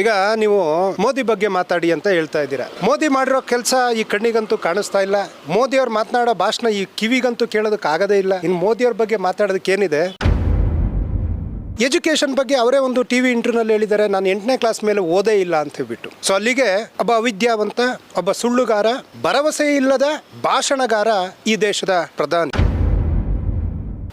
ಈಗ ನೀವು ಮೋದಿ ಬಗ್ಗೆ ಮಾತಾಡಿ ಅಂತ ಹೇಳ್ತಾ ಇದ್ದೀರಾ. ಮೋದಿ ಮಾಡಿರೋ ಕೆಲಸ ಈ ಕಣ್ಣಿಗಂತೂ ಕಾಣಿಸ್ತಾ ಇಲ್ಲ. ಮೋದಿ ಅವ್ರು ಮಾತನಾಡೋ ಭಾಷಣ ಈ ಕಿವಿಗಂತೂ ಕೇಳೋದಕ್ಕೆ ಆಗದೇ ಇಲ್ಲ. ಇನ್ನು ಮೋದಿ ಅವ್ರ ಬಗ್ಗೆ ಮಾತಾಡೋದಕ್ಕೆ ಏನಿದೆ? ಎಜುಕೇಶನ್ ಬಗ್ಗೆ ಅವರೇ ಒಂದು ಟಿ ವಿ ಇಂಟರ್ನಲ್ಲಿ ಹೇಳಿದ್ದಾರೆ. ನಾನು ಎಂಟನೇ ಕ್ಲಾಸ್ ಮೇಲೆ ಓದೇ ಇಲ್ಲ ಅಂತ ಹೇಳ್ಬಿಟ್ಟು. ಸೊ ಅಲ್ಲಿಗೆ ಒಬ್ಬ ಅವಿದ್ಯಾವಂತ, ಒಬ್ಬ ಸುಳ್ಳುಗಾರ, ಭರವಸೆ ಇಲ್ಲದ ಭಾಷಣಗಾರ ಈ ದೇಶದ ಪ್ರಧಾನಿ.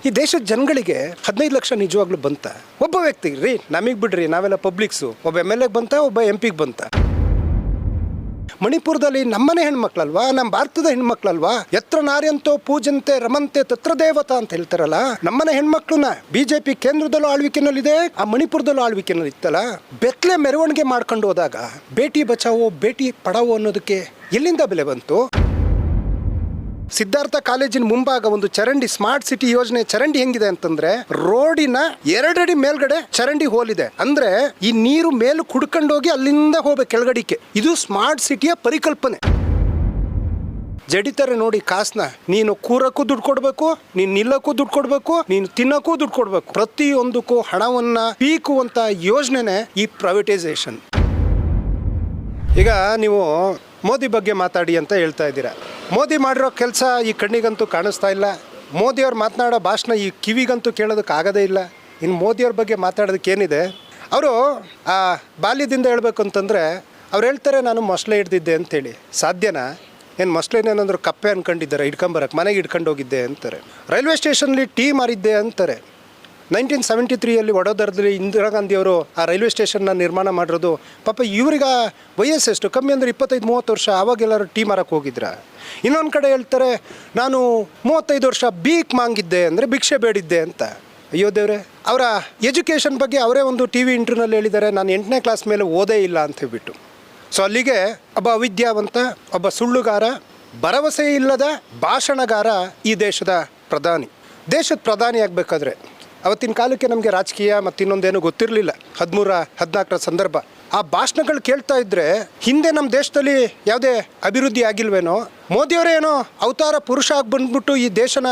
ಈ ದೇಶದ ಜನಗಳಿಗೆ ಹದಿನೈದು ಲಕ್ಷ ನಿಜವಾಗ್ಲೂ ಬಂತ. ಒಬ್ಬ ವ್ಯಕ್ತಿ, ರೀ, ನಮಗೆ ಬಿಡ್ರಿ, ನಾವೆಲ್ಲ ಪಬ್ಲಿಕ್ಸು. ಒಬ್ಬ ಎಂ ಎಲ್ ಎಗೆ ಬಂತ, ಒಬ್ಬ ಎಂ ಪಿಗೆ ಬಂತ. ಮಣಿಪುರದಲ್ಲಿ ನಮ್ಮನೆ ಹೆಣ್ಮಕ್ಳಲ್ವಾ? ನಮ್ಮ ಭಾರತದ ಹೆಣ್ಮಕ್ಳಲ್ವಾ? ಎತ್ರ ನಾರ್ಯಂತೋ ಪೂಜಂತೆ ರಮಂತೆ ತತ್ರ ದೇವತಾ ಅಂತ ಹೇಳ್ತಾರಲ್ಲ, ನಮ್ಮನೆ ಹೆಣ್ಮಕ್ಳನ್ನ ಬಿಜೆಪಿ ಕೇಂದ್ರದಲ್ಲೂ ಆಳ್ವಿಕೆನಲ್ಲಿದೆ, ಆ ಮಣಿಪುರದಲ್ಲೂ ಆಳ್ವಿಕೆನಲ್ಲಿ ಇತ್ತಲ್ಲ. ಬೆತ್ತಲೆ ಮೆರವಣಿಗೆ ಮಾಡ್ಕೊಂಡು ಹೋದಾಗ, ಬೇಟಿ ಬಚಾವೋ, ಬೇಟಿ ಪಡಾವೋ ಅನ್ನೋದಕ್ಕೆ ಎಲ್ಲಿಂದ ಬೆಲೆ ಬಂತು? ಸಿದ್ಧಾರ್ಥ ಕಾಲೇಜಿನ ಮುಂಭಾಗ ಒಂದು ಚರಂಡಿ ಸ್ಮಾರ್ಟ್ ಸಿಟಿ ಯೋಜನೆ ಚರಂಡಿ ಹೆಂಗಿದೆ ಅಂತಂದ್ರೆ ರೋಡಿನ ಎರಡಡಿ ಮೇಲ್ಗಡೆ ಚರಂಡಿ ಹೋಲಿದೆ. ಅಂದ್ರೆ ಈ ನೀರು ಮೇಲು ಕುಡ್ಕೊಂಡೋಗಿ ಅಲ್ಲಿಂದ ಹೋಗ್ಬೇಕು ಕೆಳಗಡಿಕೆ ಇದು ಸ್ಮಾರ್ಟ್ ಸಿಟಿಯ ಪರಿಕಲ್ಪನೆ. ಜಡಿತಾರೆ ನೋಡಿ ಕಾಸ್ನ, ನೀನು ಕೂರಕ್ಕೂ ದುಡ್ಡು ಕೊಡಬೇಕು, ನೀನು ನಿಲ್ಲಕ್ಕೂ ದುಡ್ಡು ಕೊಡಬೇಕು, ನೀನು ತಿನ್ನಕ್ಕೂ ದುಡ್ಡು ಕೊಡಬೇಕು. ಪ್ರತಿಯೊಂದಕ್ಕೂ ಹಣವನ್ನ ಪೀಕುವಂತ ಯೋಜನೆನೇ ಈ ಪ್ರೈವೇಟೈಸೇಷನ್ ಈಗ ನೀವು ಮೋದಿ ಬಗ್ಗೆ ಮಾತಾಡಿ ಅಂತ ಹೇಳ್ತಾ ಇದ್ದೀರಾ? ಮೋದಿ ಮಾಡಿರೋ ಕೆಲಸ ಈ ಕಣ್ಣಿಗಂತೂ ಕಾಣಿಸ್ತಾ ಇಲ್ಲ. ಮೋದಿಯವ್ರು ಮಾತನಾಡೋ ಭಾಷಣ ಈ ಕಿವಿಗಂತೂ ಕೇಳೋದಕ್ಕೆ ಆಗದೇ ಇಲ್ಲ. ಇನ್ನು ಮೋದಿಯವ್ರ ಬಗ್ಗೆ ಮಾತಾಡೋದಕ್ಕೆ ಏನಿದೆ? ಅವರು ಆ ಬಾಲ್ಯದಿಂದ ಹೇಳಬೇಕು ಅಂತಂದರೆ ಅವ್ರು ಹೇಳ್ತಾರೆ, ನಾನು ಮೊಸಳೆ ಹಿಡ್ದಿದ್ದೆ ಅಂತೇಳಿ ಸಾಧ್ಯನಾ? ಏನು ಏನಂದ್ರೆ ಕಪ್ಪೆ ಅನ್ಕೊಂಡಿದ್ದಾರೆ? ಇಟ್ಕೊಂಬರಕ್ಕೆ ಮನೆಗೆ ಇಟ್ಕೊಂಡು ಹೋಗಿದ್ದೆ ಅಂತಾರೆ. ರೈಲ್ವೆ ಸ್ಟೇಷನ್ಲಿ ಟೀ ಮಾರಿದ್ದೆ ಅಂತಾರೆ. ನೈನ್ಟೀನ್ ಸೆವೆಂಟಿ ತ್ರೀಯಲ್ಲಿ ವಡೋದರದಲ್ಲಿ ಇಂದಿರಾ ಗಾಂಧಿಯವರು ಆ ರೈಲ್ವೆ ಸ್ಟೇಷನ್ನ ನಿರ್ಮಾಣ ಮಾಡಿರೋದು, ಪಾಪ ಇವ್ರಿಗೆ ವಯಸ್ಸು ಎಷ್ಟು? ಕಮ್ಮಿ ಅಂದರೆ ಇಪ್ಪತ್ತೈದು, ಮೂವತ್ತು ವರ್ಷ ಆವಾಗೆಲ್ಲರೂ ಟೀ ಮಾರಕ್ಕೆ ಹೋಗಿದ್ರ. ಇನ್ನೊಂದು ಕಡೆ ಹೇಳ್ತಾರೆ, ನಾನು ಮೂವತ್ತೈದು ವರ್ಷ ಬೀಕ್ ಮಾಂಗಿದ್ದೆ ಅಂದರೆ ಭಿಕ್ಷೆ ಬೇಡಿದ್ದೆ ಅಂತ. ಅಯ್ಯೋ ದೇವ್ರೆ, ಅವರ ಎಜುಕೇಷನ್ ಬಗ್ಗೆ ಅವರೇ ಒಂದು ಟಿ ವಿ ಇಂಟರ್ನಲ್ಲಿ ಹೇಳಿದ್ದಾರೆ, ನಾನು ಎಂಟನೇ ಕ್ಲಾಸ್ ಮೇಲೆ ಓದೇ ಇಲ್ಲ ಅಂತ ಹೇಳ್ಬಿಟ್ಟು. ಸೊ ಅಲ್ಲಿಗೆ ಒಬ್ಬ ಅವಿದ್ಯಾವಂತ, ಒಬ್ಬ ಸುಳ್ಳುಗಾರ, ಭರವಸೆ ಇಲ್ಲದ ಭಾಷಣಗಾರ ಈ ದೇಶದ ಪ್ರಧಾನಿ. ದೇಶದ ಪ್ರಧಾನಿ ಆಗಬೇಕಾದ್ರೆ ಅವತ್ತಿನ ಕಾಲಕ್ಕೆ ನಮಗೆ ರಾಜಕೀಯ ಮತ್ತು ಇನ್ನೊಂದೇನು ಗೊತ್ತಿರಲಿಲ್ಲ. ಹದಿಮೂರ, ಹದಿನಾಲ್ಕರ ಸಂದರ್ಭ. ಆ ಭಾಷಣಗಳು ಕೇಳ್ತಾ ಇದ್ರೆ ಹಿಂದೆ ನಮ್ಮ ದೇಶದಲ್ಲಿ ಯಾವುದೇ ಅಭಿವೃದ್ಧಿ ಆಗಿಲ್ವೇನೋ, ಮೋದಿಯವರೇ ಏನೋ ಅವತಾರ ಪುರುಷ ಆಗಿ ಬಂದ್ಬಿಟ್ಟು ಈ ದೇಶನ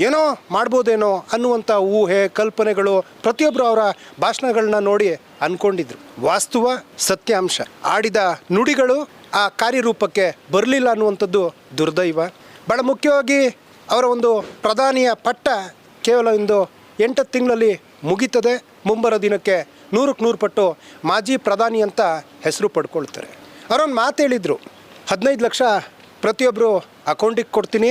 ಏನೋ ಮಾಡ್ಬೋದೇನೋ ಅನ್ನುವಂಥ ಊಹೆ, ಕಲ್ಪನೆಗಳು ಪ್ರತಿಯೊಬ್ಬರು ಅವರ ಭಾಷಣಗಳನ್ನ ನೋಡಿ ಅನ್ಕೊಂಡಿದ್ರು. ವಾಸ್ತವ, ಸತ್ಯಾಂಶ. ಆಡಿದ ನುಡಿಗಳು ಆ ಕಾರ್ಯರೂಪಕ್ಕೆ ಬರಲಿಲ್ಲ ಅನ್ನುವಂಥದ್ದು ದುರ್ದೈವ. ಭಾಳ ಮುಖ್ಯವಾಗಿ ಅವರ ಒಂದು ಪ್ರಧಾನಿಯ ಪಟ್ಟ ಕೇವಲ ಒಂದು ಎಂಟು ತಿಂಗಳಲ್ಲಿ ಮುಗೀತದೆ. ಮುಂಬರೋ ದಿನಕ್ಕೆ ನೂರಕ್ಕೆ ನೂರು ಪಟ್ಟು ಮಾಜಿ ಪ್ರಧಾನಿ ಅಂತ ಹೆಸರು ಪಡ್ಕೊಳ್ತಾರೆ. ಅವರೊಂದು ಮಾತು ಹೇಳಿದರು, ಹದಿನೈದು ಲಕ್ಷ ಪ್ರತಿಯೊಬ್ಬರು ಅಕೌಂಟಿಗೆ ಕೊಡ್ತೀನಿ,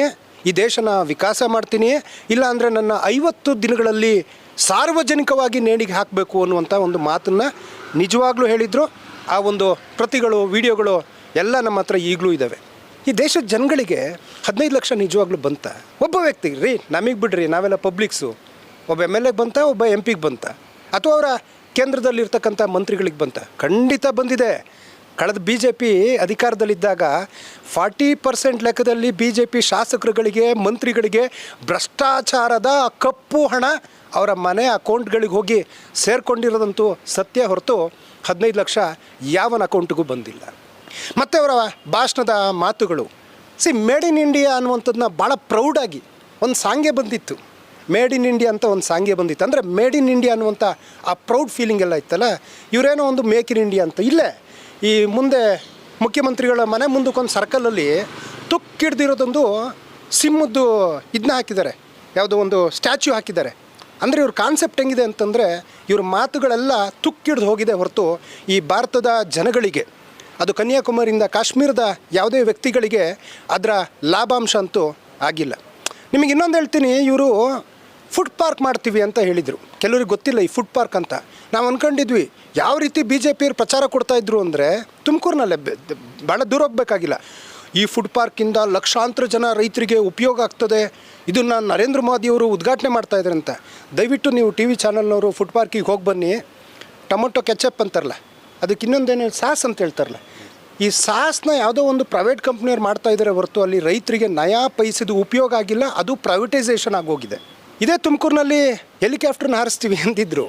ಈ ದೇಶನ ವಿಕಾಸ ಮಾಡ್ತೀನಿ, ಇಲ್ಲಾಂದರೆ ನನ್ನ ಐವತ್ತು ದಿನಗಳಲ್ಲಿ ಸಾರ್ವಜನಿಕವಾಗಿ ನೇಣಿಗೆ ಹಾಕಬೇಕು ಅನ್ನುವಂಥ ಒಂದು ಮಾತನ್ನು ನಿಜವಾಗ್ಲೂ ಹೇಳಿದರು. ಆ ಒಂದು ಪ್ರತಿಗಳು, ವಿಡಿಯೋಗಳು ಎಲ್ಲ ನಮ್ಮ ಹತ್ರ ಈಗಲೂ ಇದ್ದಾವೆ ಈ ದೇಶದ ಜನಗಳಿಗೆ ಹದಿನೈದು ಲಕ್ಷ ನಿಜವಾಗ್ಲೂ ಬಂತ? ಒಬ್ಬ ವ್ಯಕ್ತಿ, ರೀ, ನಮಗೆ ಬಿಡ್ರಿ, ನಾವೆಲ್ಲ ಪಬ್ಲಿಕ್ಸು. ಒಬ್ಬ ಎಂ ಎಲ್ ಎಗೆ ಬಂತ, ಒಬ್ಬ ಎಂ ಪಿಗೆ ಬಂತ. ಅಥವಾ ಅವರ ಕೇಂದ್ರದಲ್ಲಿರ್ತಕ್ಕಂಥ ಮಂತ್ರಿಗಳಿಗೆ ಬಂತ. ಖಂಡಿತ ಬಂದಿದೆ. ಕಳೆದ ಬಿ ಜೆ ಪಿ ಅಧಿಕಾರದಲ್ಲಿದ್ದಾಗ ಫಾರ್ಟಿ ಪರ್ಸೆಂಟ್ ಲೆಕ್ಕದಲ್ಲಿ ಬಿ ಜೆ ಪಿ ಶಾಸಕರುಗಳಿಗೆ, ಮಂತ್ರಿಗಳಿಗೆ ಭ್ರಷ್ಟಾಚಾರದ ಕಪ್ಪು ಹಣ ಅವರ ಮನೆ ಅಕೌಂಟ್ಗಳಿಗೆ ಹೋಗಿ ಸೇರಿಕೊಂಡಿರೋದಂತೂ ಸತ್ಯ ಹೊರತು ಹದಿನೈದು ಲಕ್ಷ ಯಾವನ ಅಕೌಂಟಿಗೂ ಬಂದಿಲ್ಲ. ಮತ್ತು ಅವರ ಭಾಷಣದ ಮಾತುಗಳು. ಸಿ, ಮೇಡ್ ಇನ್ ಇಂಡಿಯಾ ಅನ್ನುವಂಥದ್ದನ್ನ ಭಾಳ ಪ್ರೌಡಾಗಿ ಒಂದು ಸಾಂಗೆ ಬಂದಿತ್ತು. ಮೇಡ್ ಇನ್ ಇಂಡಿಯಾ ಅಂತ ಒಂದು ಸಾಂಗೆ ಬಂದಿತ್ತು. ಅಂದರೆ ಮೇಡ್ ಇನ್ ಇಂಡಿಯಾ ಅನ್ನುವಂಥ ಆ ಪ್ರೌಡ್ ಫೀಲಿಂಗ್ ಎಲ್ಲ ಇತ್ತಲ್ಲ, ಇವರೇನೋ ಒಂದು ಮೇಕ್ ಇನ್ ಇಂಡಿಯಾ ಅಂತ. ಇಲ್ಲೇ, ಈ ಮುಂದೆ ಮುಖ್ಯಮಂತ್ರಿಗಳ ಮನೆ ಮುಂದಕ್ಕೊಂದು ಸರ್ಕಲಲ್ಲಿ ತುಕ್ಕಿಡ್ದಿರೋದೊಂದು ಸಿಮ್ಮದ್ದು ಇದನ್ನ ಹಾಕಿದ್ದಾರೆ. ಯಾವುದೋ ಒಂದು ಸ್ಟ್ಯಾಚ್ಯೂ ಹಾಕಿದ್ದಾರೆ. ಅಂದರೆ ಇವ್ರ ಕಾನ್ಸೆಪ್ಟ್ ಹೆಂಗಿದೆ ಅಂತಂದರೆ, ಇವ್ರ ಮಾತುಗಳೆಲ್ಲ ತುಕ್ಕಿಡ್ದು ಹೋಗಿದೆ ಹೊರತು ಈ ಭಾರತದ ಜನಗಳಿಗೆ. ಅದು ಕನ್ಯಾಕುಮಾರಿಯಿಂದ ಕಾಶ್ಮೀರದ ಯಾವುದೇ ವ್ಯಕ್ತಿಗಳಿಗೆ ಅದರ ಲಾಭಾಂಶ ಅಂತೂ ಆಗಿಲ್ಲ. ನಿಮಗೆ ಇನ್ನೊಂದು ಹೇಳ್ತೀನಿ, ಇವರು ಫುಡ್ ಪಾರ್ಕ್ ಮಾಡ್ತೀವಿ ಅಂತ ಹೇಳಿದರು. ಕೆಲವ್ರಿಗೆ ಗೊತ್ತಿಲ್ಲ ಈ ಫುಡ್ ಪಾರ್ಕ್ ಅಂತ. ನಾವು ಅಂದ್ಕೊಂಡಿದ್ವಿ ಯಾವ ರೀತಿ ಬಿ ಜೆ ಪಿಯವ್ರು ಪ್ರಚಾರ ಕೊಡ್ತಾ ಇದ್ರು ಅಂದರೆ ತುಮಕೂರಿನಲ್ಲೇ ಭಾಳ ದೂರ ಹೋಗಬೇಕಾಗಿಲ್ಲ. ಈ ಫುಡ್ ಪಾರ್ಕಿಂದ ಲಕ್ಷಾಂತರ ಜನ ರೈತರಿಗೆ ಉಪಯೋಗ ಆಗ್ತದೆ. ಇದನ್ನು ನರೇಂದ್ರ ಮೋದಿಯವರು ಉದ್ಘಾಟನೆ ಮಾಡ್ತಾ ಇದ್ದಾರೆ ಅಂತ. ದಯವಿಟ್ಟು ನೀವು ಟಿ ವಿ ಚಾನಲ್ನವರು ಫುಡ್ ಪಾರ್ಕಿಗೆ ಹೋಗಿ ಬನ್ನಿ. ಟೊಮೊಟೊ ಕೆಚಪ್ ಅಂತಾರಲ್ಲ, ಅದಕ್ಕೆ ಇನ್ನೊಂದೇನು ಸಾಸ್ ಅಂತ ಹೇಳ್ತಾರಲ್ಲ. ಈ ಸಾಸ್ನ ಯಾವುದೋ ಒಂದು ಪ್ರೈವೇಟ್ ಕಂಪ್ನಿಯವ್ರು ಮಾಡ್ತಾ ಇದ್ದಾರೆ ಹೊರತು ಅಲ್ಲಿ ರೈತರಿಗೆ ನಯಾ ಪೈಸಿದು ಉಪಯೋಗ ಆಗಿಲ್ಲ, ಅದು ಪ್ರೈವೇಟೈಸೇಷನ್ ಆಗೋಗಿದೆ ಇದೇ ತುಮಕೂರಿನಲ್ಲಿ ಹೆಲಿಕಾಪ್ಟರ್ನ ಹಾರಿಸ್ತೀವಿ ಅಂದಿದ್ರು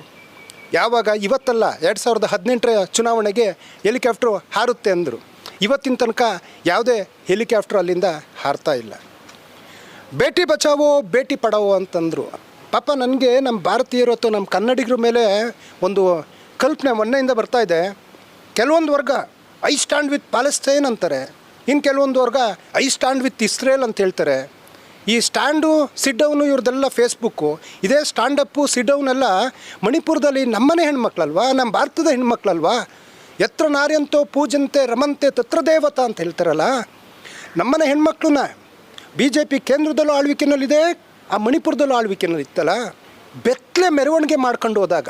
ಯಾವಾಗ? ಇವತ್ತಲ್ಲ, ಎರಡು ಸಾವಿರದ ಹದಿನೆಂಟರ ಚುನಾವಣೆಗೆ ಹೆಲಿಕಾಪ್ಟ್ರು ಹಾರುತ್ತೆ ಅಂದರು. ಇವತ್ತಿನ ತನಕ ಯಾವುದೇ ಹೆಲಿಕಾಪ್ಟರ್ ಅಲ್ಲಿಂದ ಹಾರ್ತಾ ಇಲ್ಲ. ಭೇಟಿ ಬಚಾವೋ ಭೇಟಿ ಪಡಾವೋ ಅಂತಂದರು. ಪಾಪ ನನಗೆ ನಮ್ಮ ಭಾರತೀಯರು ಅಥವಾ ನಮ್ಮ ಕನ್ನಡಿಗರ ಮೇಲೆ ಒಂದು ಕಲ್ಪನೆ ಮೊನ್ನೆಯಿಂದ ಬರ್ತಾ ಇದೆ. ಕೆಲವೊಂದು ವರ್ಗ, ಐ ಸ್ಟ್ಯಾಂಡ್ ವಿತ್ ಪ್ಯಾಲೆಸ್ತೈನ್ ಅಂತಾರೆ. ಇನ್ನು ಕೆಲವೊಂದು ವರ್ಗ, ಐ ಸ್ಟ್ಯಾಂಡ್ ವಿತ್ ಇಸ್ರೇಲ್ ಅಂತ ಹೇಳ್ತಾರೆ. ಈ ಸ್ಟ್ಯಾಂಡು ಸಿಡ್ಡೌನು ಇವ್ರದ್ದೆಲ್ಲ ಫೇಸ್ಬುಕ್ಕು. ಇದೇ ಸ್ಟ್ಯಾಂಡಪ್ಪು ಸಿಡ್ಡೌನೆಲ್ಲ ಮಣಿಪುರದಲ್ಲಿ ನಮ್ಮನೆ ಹೆಣ್ಮಕ್ಳಲ್ವಾ? ನಮ್ಮ ಭಾರತದ ಹೆಣ್ಮಕ್ಳಲ್ವಾ? ಎತ್ರ ನಾರ್ಯಂತೋ ಪೂಜಂತೆ ರಮಂತೆ ತತ್ರ ದೇವತಾ ಅಂತ ಹೇಳ್ತಾರಲ್ಲ? ನಮ್ಮನೆ ಹೆಣ್ಮಕ್ಳನ್ನ ಬಿ ಜೆ ಪಿ ಕೇಂದ್ರದಲ್ಲೂ ಆಳ್ವಿಕೆನಲ್ಲಿದೆ, ಆ ಮಣಿಪುರದಲ್ಲೂ ಆಳ್ವಿಕೆನಲ್ಲಿ ಇತ್ತಲ್ಲ? ಬೆತ್ತಲೆ ಮೆರವಣಿಗೆ ಮಾಡ್ಕೊಂಡು ಹೋದಾಗ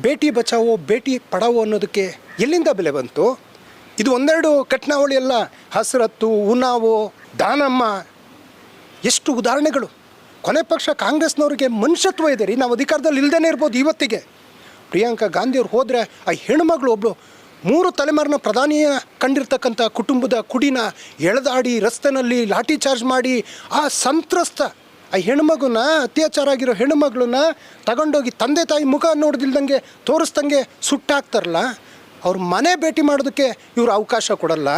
ಬೇಟಿ ಬಚಾವೋ, ಬೇಟಿ ಪಡಾವೋ ಅನ್ನೋದಕ್ಕೆ ಎಲ್ಲಿಂದ ಬೆಲೆ ಬಂತು? ಇದು ಒಂದೆರಡು ಕಟ್ನಾವಳಿ ಎಲ್ಲ ಹಸರತ್ತು, ಉನಾವೋ, ದಾನಮ್ಮ ಎಷ್ಟು ಉದಾಹರಣೆಗಳು. ಕೊನೆ ಪಕ್ಷ ಕಾಂಗ್ರೆಸ್ನವ್ರಿಗೆ ಮನುಷ್ಯತ್ವ ಇದೆ ರೀ. ನಾವು ಅಧಿಕಾರದಲ್ಲಿ ಇಲ್ಲದೇ ಇರ್ಬೋದು ಇವತ್ತಿಗೆ. ಪ್ರಿಯಾಂಕಾ ಗಾಂಧಿಯವ್ರು ಹೋದರೆ ಆ ಹೆಣ್ಮಗಳು ಒಬ್ಬಳು ಮೂರು ತಲೆಮಾರಿನ ಪ್ರಧಾನಿಯ ಕಂಡಿರ್ತಕ್ಕಂಥ ಕುಟುಂಬದ ಕುಡಿನ ಎಳೆದಾಡಿ ರಸ್ತೆನಲ್ಲಿ ಲಾಠಿ ಚಾರ್ಜ್ ಮಾಡಿ ಆ ಸಂತ್ರಸ್ತ ಆ ಹೆಣ್ಮಗುನ, ಅತ್ಯಾಚಾರ ಆಗಿರೋ ಹೆಣ್ಮಗಳನ್ನ ತಗೊಂಡೋಗಿ ತಂದೆ ತಾಯಿ ಮುಖ ನೋಡ್ದಿಲ್ದಂಗೆ ತೋರಿಸ್ದಂಗೆ ಸುಟ್ಟಾಕ್ತಾರಲ್ಲ. ಅವ್ರ ಮನೆ ಭೇಟಿ ಮಾಡೋದಕ್ಕೆ ಇವರು ಅವಕಾಶ ಕೊಡಲ್ಲ.